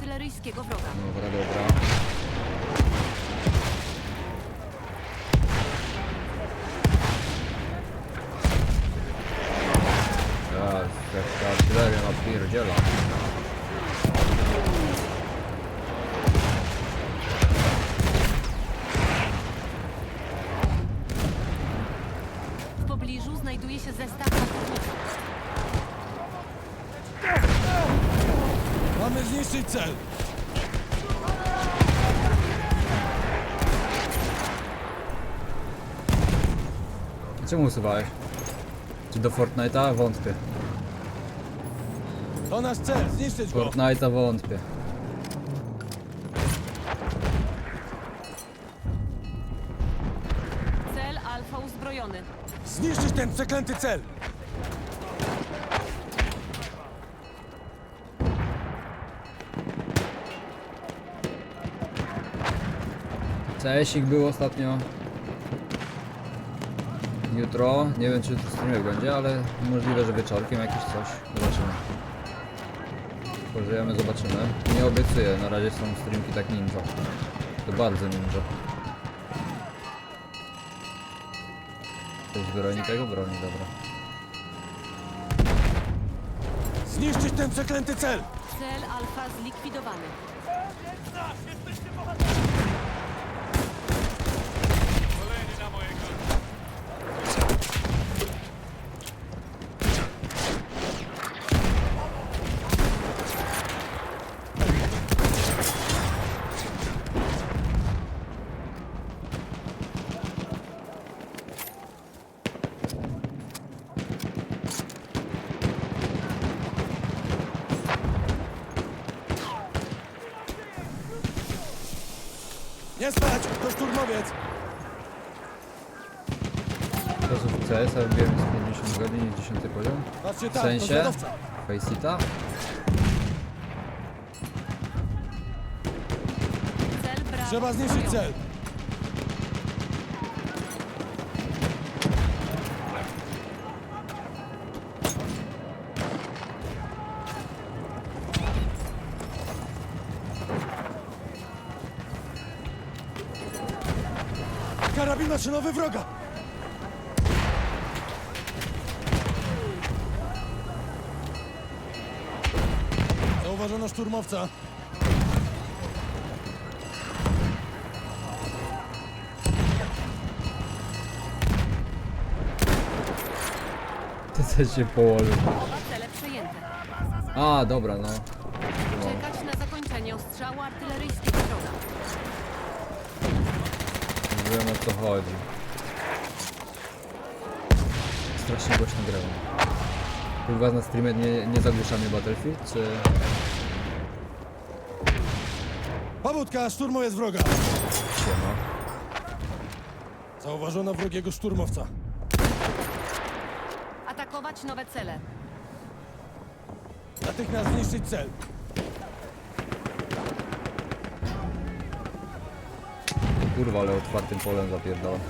artyleryjskiego wroga. Dobra, dobra. Teraz, artyleria napierdziela. W pobliżu znajduje się zestaw. Mamy zniszczyć cel! Czemu usuwałeś? Czy do Fortnite'a? Wątpię. To nasz cel, zniszczyć go! Fortnite'a wątpię. Cel Alfa uzbrojony. Zniszczyć ten przeklęty cel! CSik był ostatnio. Jutro, nie wiem czy to streaming będzie, ale możliwe, że wieczorkiem jakieś coś. Zobaczymy. Pożyjemy, zobaczymy. Nie obiecuję, na razie są streamki tak ninja. To bardzo ninja. Ktoś broni tego? Broni, dobra. Zniszczyć ten przeklęty cel! Cel Alfa zlikwidowany. Nie spać! To szturmowiec! Czasów CS, a wbiłem z 50 godzin i 10 poziom. Patrzcie W tam, to sensie? zwiadowca! Faceita? Cel Bravo Trzeba zniszczyć cel! Maszynowy wroga! Zauważono szturmowca. Ty też się położył. Oba cele przejęte. A, dobra, no. Czekać na zakończenie ostrzału artyleryjskiego wroga. Wiem o co chodzi. Strasznie głośno grałem. U was na streamie nie, nie zagłusza mnie Battlefield, czy... Pobudka, szturmuje z wroga. Siema. Zauważono wrogiego szturmowca. Atakować nowe cele. Natychmiast zniszczyć cel. Kurwa, ale otwartym polem zapierdalam.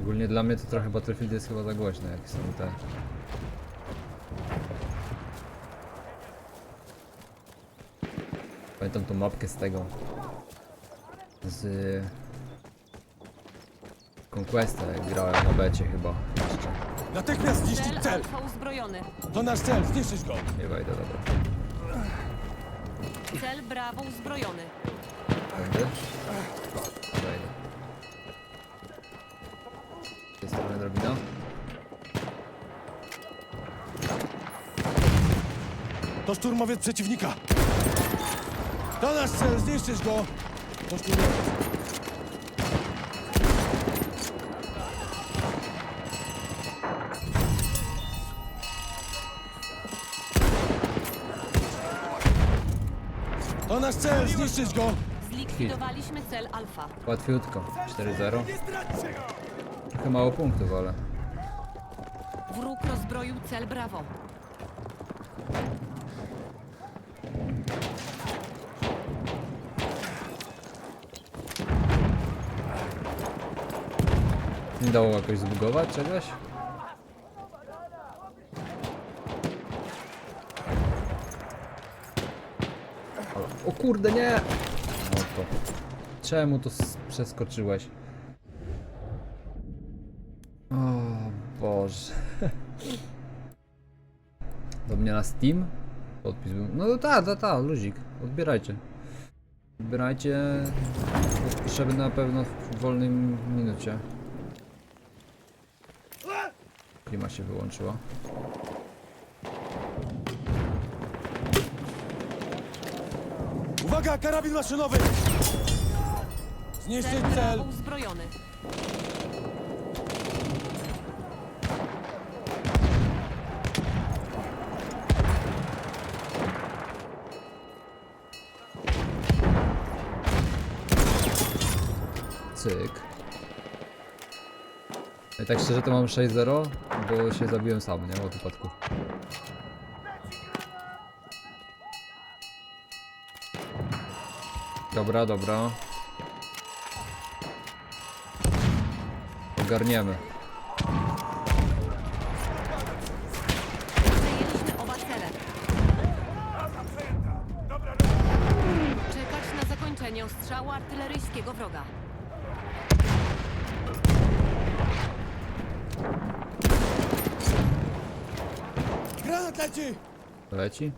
Ogólnie dla mnie to trochę Battlefield jest chyba za głośno, jak są te... Pamiętam tą mapkę z tego... Z... Conquesta, jak grałem na becie chyba jeszcze. Natychmiast zniszczyć cel. Alfa uzbrojony. To nasz cel, zniszczyć go. Nie wejdę, dobra. Cel Bravo uzbrojony. Wejdę? Wejdę. Z tej strony drabina. To szturmowiec przeciwnika. To nasz cel, zniszczyć go. To szturmowiec. Nasz cel, zniszczyć go. Zlikwidowaliśmy cel Alfa. Łatwiutko. 4-0. Trochę mało punktów, ale... Wróg rozbroił cel Bravo. Nie dało jakoś zbugować czegoś? O, o kurde, nie! No. Czemu to przeskoczyłeś? O Boże. Do mnie na Steam? Podpis był. No ta, ta, ta, luzik. Odbierajcie. Odbierajcie. Podpiszemy na pewno w wolnej minucie. Klima się wyłączyła. Uwaga, karabin maszynowy! Zniszczyć cel! uzbrojony. Cyk. I tak szczerze to mam 6-0, bo się zabiłem sam, nie? Od upadku. Dobra, dobra. Ogarniemy. Przejęliśmy oba cele. Czekać na zakończenie ostrzału artyleryjskiego wroga. Granat leci! Leci?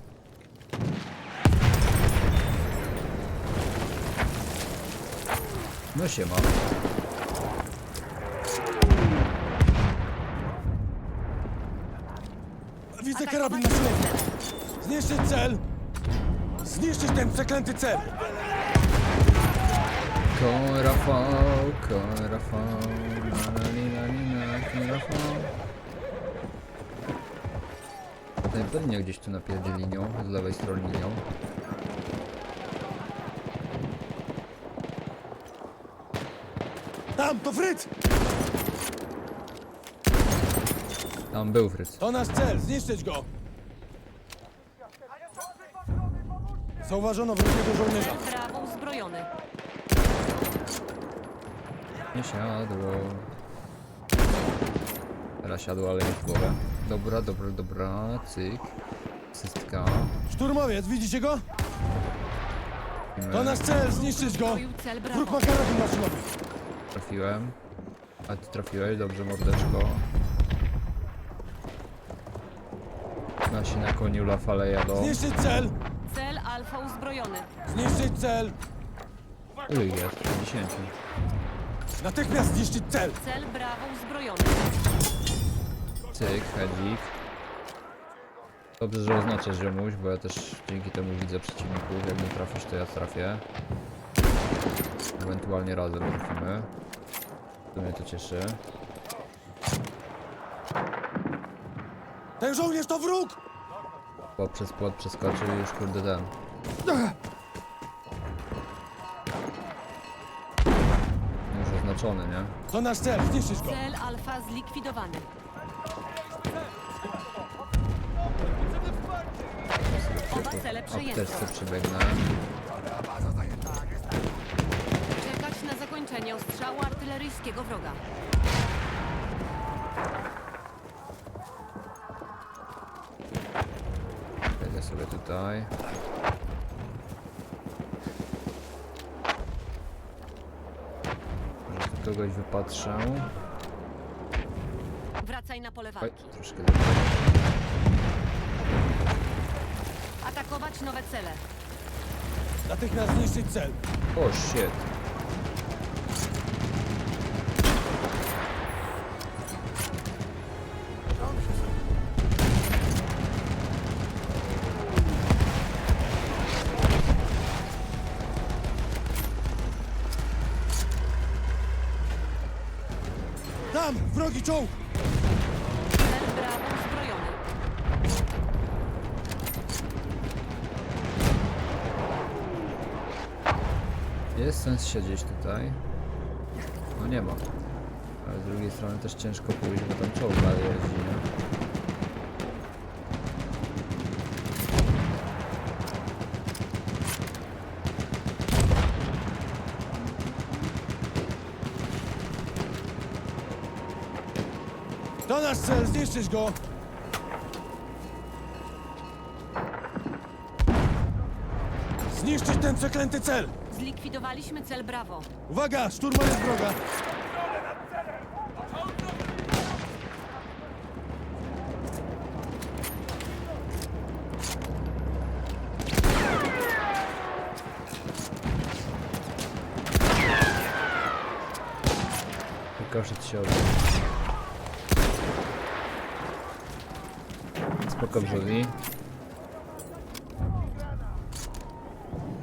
No się ma. Widzę karabin maszynowy! cele. Zniszczyć cel! Zniszczyć ten przeklęty cel! Koń Rafał, koń Rafał, na na na na koń Rafał. Najpewniej gdzieś tu napierdzie linią, z lewej strony linią. Tam, to Fryc! Tam był Fryc. To nasz cel, zniszczyć go! Zauważono wrogiego żołnierza. Cel brawo uzbrojony. Nie siadło. Teraz siadło, ale nie w głowę. Dobra, dobra, dobra, cyk. Systka. Szturmowiec, widzicie go? To nasz cel, zniszczyć go! Cel Wróg ma karabin maszynowy. Trafiłem. A ty trafiłeś, dobrze mordeczko. Nasi na koniu La Fale jadą. Zniszczyć cel! Cel alfa uzbrojony. Zniszczyć cel! Ich jest? 50. Natychmiast zniszczyć cel! Cel brawo uzbrojony. Cyk, hedzik. Dobrze, że oznaczasz ziomuś, bo ja też dzięki temu widzę przeciwników. Jak nie trafisz, to ja trafię. Ewentualnie razem trafimy. To mnie to cieszy. Ten żołnierz to wróg! Bo przez płot przeskoczył i już kurde ten. Już oznaczony, nie? To nasz cel, zniszczyć go! Cel alfa zlikwidowany. Oba cele przejęte. Apteczce przybiegnę. Czekać na zakończenie ostrzału artyleryjskiego wroga. Wejdę sobie tutaj. Może tu kogoś wypatrzę. Wracaj na pole Oj, walki. troszkę. Atakować nowe cele. Natychmiast zniszczyć cel! O shit. Tam, wrogi czołg! Jest sens siedzieć tutaj. No nie ma. Ale z drugiej strony też ciężko pójść, bo tam czołg dalej jeździ, nie? To nasz cel, zniszczyć go! Zniszczyć ten przeklęty cel! Zlikwidowaliśmy cel Bravo. Uwaga, szturmowiec wroga! Wykoszyć się odbył. Spoko brzmi.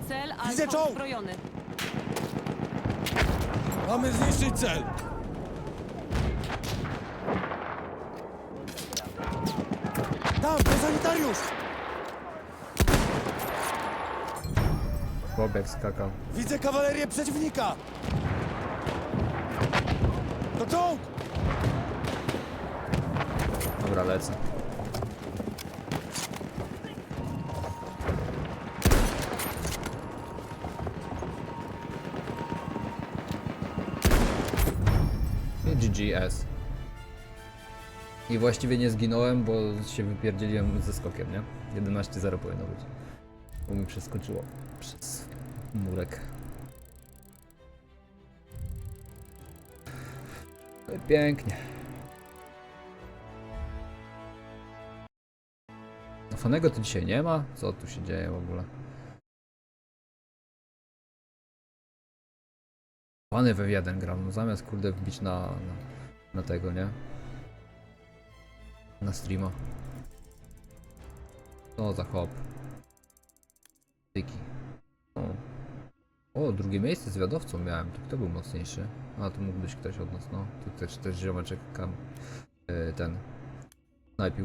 Cel Widzę Alfa czołg! uzbrojony. Mamy zniszczyć cel! Tam, to sanitariusz! Skakał. Widzę kawalerię przeciwnika! To czołg! Dobra, lecę. I GGS. I właściwie nie zginąłem, bo się wypierdzieliłem ze skokiem, nie? 11-0 powinno być. Bo mi przeskoczyło przez murek. No pięknie. No Fanego tu dzisiaj nie ma? Co tu się dzieje w ogóle? Fany we jeden gram, no zamiast kurde wbić na, na, na tego, nie? Na streama. Co za hop. Tyki. O. o, drugie miejsce z wiadowcą miałem. To kto był mocniejszy? A, to mógł być ktoś od nas, no. Tu też, też ziomeczek kam. Yy, ten. Snajpił.